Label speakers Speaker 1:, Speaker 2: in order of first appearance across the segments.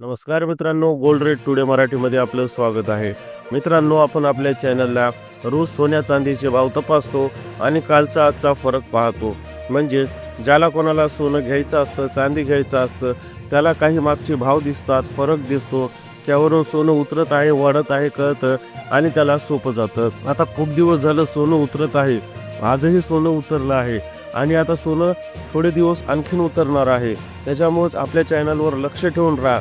Speaker 1: नमस्कार मित्रांनो gold rate today मराठीमध्ये आपलं स्वागत आहे. मित्रांनो आपण आपल्या चॅनलला रोज सोन्या चांदीचे भाव तपासतो आणि कालचा आजचा फरक पाहतो. म्हणजेच ज्याला कोणाला सोनं घ्यायचं असतं चांदी घ्यायचं असतं त्याला काही मागचे भाव दिसतात फरक दिसतो त्यावरून सोनं उतरत आहे वाढत आहे कळतं आणि त्याला सोपं जातं. आता खूप दिवस झालं सोनं उतरत आहे. आजही सोनं उतरलं आहे. आणि आता सोनं थोडे दिवस आणखीन उतरणार आहे. त्याच्यामुळेच आपल्या चॅनलवर लक्ष ठेवून राहा.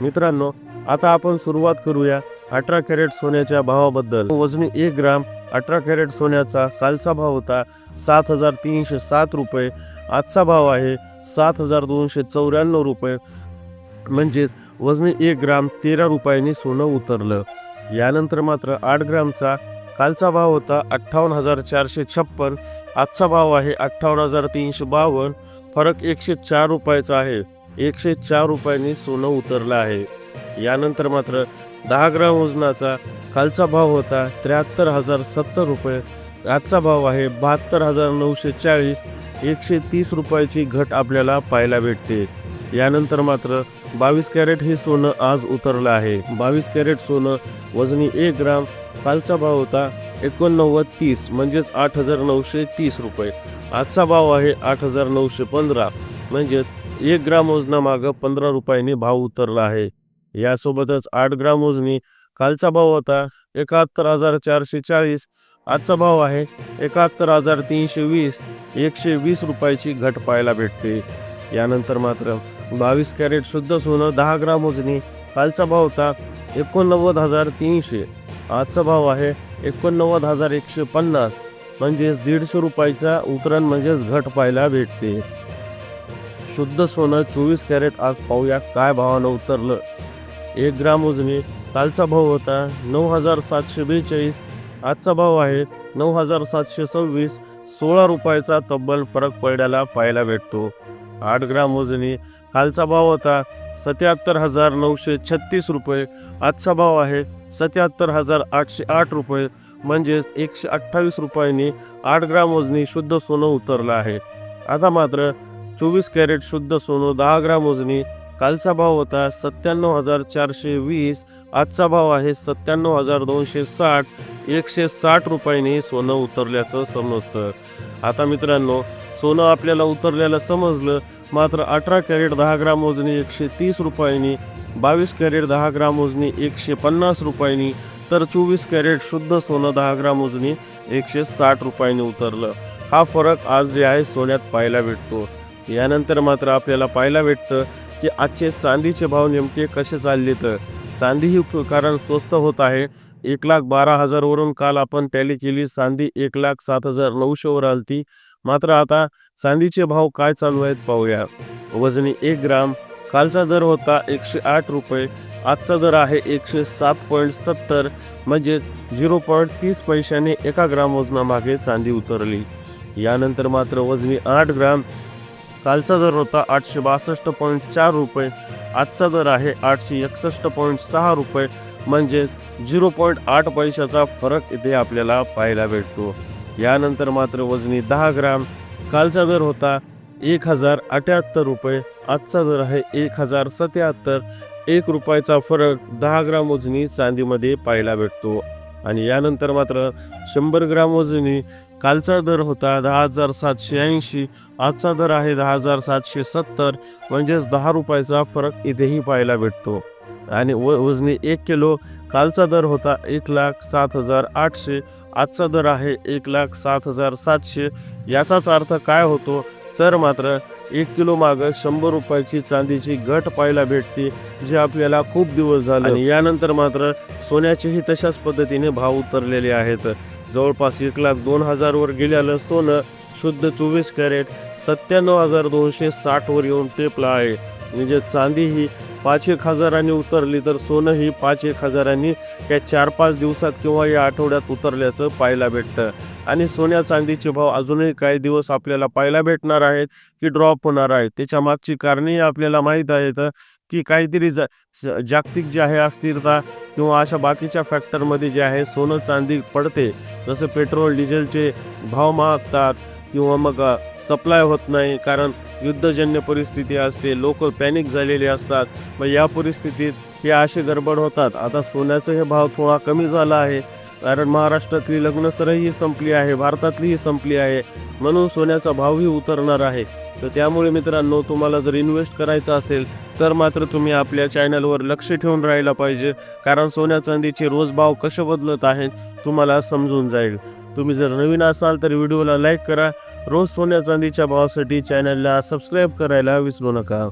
Speaker 1: मित्रांनो आता आपण सुरुवात करूया अठरा कॅरेट सोन्याच्या भावाबद्दल. वजनी एक ग्राम अठरा कॅरेट सोन्याचा कालचा भाव होता सात हजार तीनशे सात रुपये. आजचा भाव आहे सात हजार दोनशे चौऱ्याण्णव रुपये. म्हणजेच वजनी एक ग्राम तेरा रुपयांनी सोनं उतरलं. यानंतर मात्र आठ ग्रामचा कालचा भाव होता अठ्ठावन्न हजार चारशे छप्पन. आजचा भाव आहे अठ्ठावन्न हजार तीनशे बावन्न. फरक एकशे चार रुपयाचा आहे. एकशे चार रुपयांनी सोनं उतरलं आहे. यानंतर मात्र दहा ग्राम वजनाचा कालचा भाव होता त्र्याहत्तर हजार सत्तर रुपये. आजचा भाव आहे बहात्तर हजार नऊशे चाळीस. एकशे तीस रुपयाची घट आपल्याला पाहायला भेटते. यानंतर मात्र बावीस कॅरेट हे सोनं आज उतरलं आहे. बावीस कॅरेट सोनं वजनी एक ग्राम. कालचा भाव होता एकोणनव्वद तीस म्हणजेच आठ हजार नऊशे तीस रुपये. आजचा भाव आहे आठ हजार नऊशे पंधरा. म्हणजेच एक ग्राम वजनामागं पंधरा रुपयांनी भाव उतरला आहे. यासोबतच आठ ग्राम वजनी कालचा भाव होता एकाहत्तर हजार चारशे चाळीस. आजचा भाव आहे एकाहत्तर हजार तीनशे वीस. एकशे वीस रुपयाची घट पाहायला भेटते. यानंतर मात्र बावीस कॅरेट शुद्ध सोनं दहा ग्राम वजनी कालचा भाव होता एकोणनव्वद हजार तीनशे. आजचा भाव आहे एकोणनव्वद हजार एकशे पन्नास. म्हणजेच दीडशे रुपयाचा उतरण म्हणजेच घट पाहायला भेटते. शुद्ध सोनं चोवीस कॅरेट आज पाहूया काय भावानं उतरलं. एक ग्राम उजनी कालचा भाव होता नऊ हजार सातशे बेचाळीस आजचा भाव आहे नऊ हजार सातशे सव्वीस सोळा रुपयाचा तब्बल फरक पडल्याला पाहायला भेटतो. आठ ग्राम वजनी कालचा भाव होता सत्याहत्तर हजार नऊशे छत्तीस रुपये आजचा भाव आहे सत्याहत्तर हजार आठशे आठ रुपये म्हणजेच एकशे अठ्ठावीस रुपयांनी आठ ग्राम वजनी शुद्ध सोनं उतरलं आहे. आता मात्र चोवीस कॅरेट शुद्ध सोनं दहा ग्राम वजनी कालचा भाव होता सत्त्याण्णव हजार चारशे वीस आजचा भाव आहे सत्त्याण्णव हजार दोनशे साठ एकशे साठ रुपयाने सोनं उतरल्याचं समजतं. आता मित्रांनो सोनं आपल्याला उतरल्याला समजलं मात्र अठरा कॅरेट दहा ग्राम वजनी एकशे तीस रुपयांनी बावीस कॅरेट दहा ग्राम वजनी एकशे पन्नास रुपयांनी तर चोवीस कॅरेट शुद्ध सोनं दहा ग्राम वजनी एकशे साठ रुपयांनी उतरलं. हा फरक आज जे आहे सोन्यात पाहायला भेटतो. यानंतर मात्र आपल्याला पाहायला भेटतं की आजचे चांदीचे भाव नेमके कसे चालले तर चांदी ही कारण स्वस्त होत आहे. एक लाख बारा हजारवरून काल आपण टॅली केली. चांदी एक लाख सात हजार नऊशेवर आलती. मात्र आता चांदीचे भाव काय चालू आहेत पाहूया. वजनी एक ग्राम. कालचा दर होता एकशे आठ रुपये. आजचा दर आहे एकशे सात पॉईंट सत्तर. म्हणजेच झिरो पॉईंट तीस पैशाने एका ग्राम वजनामागे चांदी उतरली. यानंतर मात्र वजनी आठ ग्राम. कालचा दर होता आठशे बासष्ट पॉईंट चार रुपये. आजचा दर आहे आठशे एकसष्ट पॉईंट सहा रुपये. म्हणजेच झिरो पॉईंट आठ पैशाचा फरक इथे आपल्याला पाहायला भेटतो. यानंतर मात्र वजनी दहा ग्राम. कालचा दर होता एक हजार अठ्याहत्तर रुपये. आजचा दर आहे एक हजार सत्याहत्तर. एक रुपयाचा फरक दहा ग्राम वजनी चांदीमध्ये पाहायला भेटतो. आणि यानंतर मात्र शंभर ग्राम वजनी कालचा दर होता दहा हजार सातशे ऐंशी आजचा दर आहे दहा हजार सातशे सत्तर म्हणजेच दहा रुपयाचा फरक इथेही पाहायला भेटतो. आणि व वजनी एक किलो कालचा दर होता एक लाख सात हजार आठशे आजचा दर आहे एक लाख सात हजार सातशे. याचाच अर्थ काय होतो? तर मात्र एक किलो मागं शंभर रुपयाची चांदीची घट पाहायला भेटते जे आपल्याला खूप दिवस झाले. आणि यानंतर मात्र सोन्याचेही तशाच पद्धतीने भाव उतरलेले आहेत. जवळपास एक लाख दोन हजारवर गेलेलं सोनं शुद्ध चोवीस कॅरेट सत्त्याण्णव हजार दोनशे साठवर येऊन टेपला आहे. म्हणजे चांदी ही पाच एक हजारांनी उतरली तर सोनं ही पाच एक हजारांनी या चार पाच दिवसात किंवा या आठवड्यात उतरल्याचं पाहायला भेटतं. आणि सोन्या चांदीचे भाव अजूनही काही दिवस आपल्याला पाहायला भेटणार आहेत की ड्रॉप होणार आहेत त्याच्या मागची कारणेही आपल्याला माहीत आहेत. की काहीतरी जा ज- जागतिक जे आहे अस्थिरता किंवा अशा बाकीच्या फॅक्टरमध्ये जे आहे सोनं चांदी पडते जसं पेट्रोल डिझेलचे भाव मागतात किंवा मग सप्लाय होत नाही कारण युद्धजन्य परिस्थिती असते लोक पॅनिक झालेले असतात. मग या परिस्थितीत हे असे गडबड होतात. आता सोन्याचा हे भाव थोडा कमी झाला आहे. कारण महाराष्ट्रातली लग्नसरही संपली आहे भारतातलीही संपली आहे. म्हणून सोन्याचा भावही उतरणार आहे. तर त्यामुळे मित्रांनो तुम्हाला जर इन्व्हेस्ट करायचं असेल तर मात्र तुम्ही आपल्या चॅनलवर लक्ष ठेवून राहायला पाहिजे. कारण सोन्या चांदीचे रोज भाव कसे बदलत आहेत तुम्हाला समजून जाईल. तुम्ही जर नवीन असाल तर व्हिडिओला लाईक करा. रोज सोन्या चांदीच्या भावासाठी चॅनलला सबस्क्राईब करायला विसरू नका.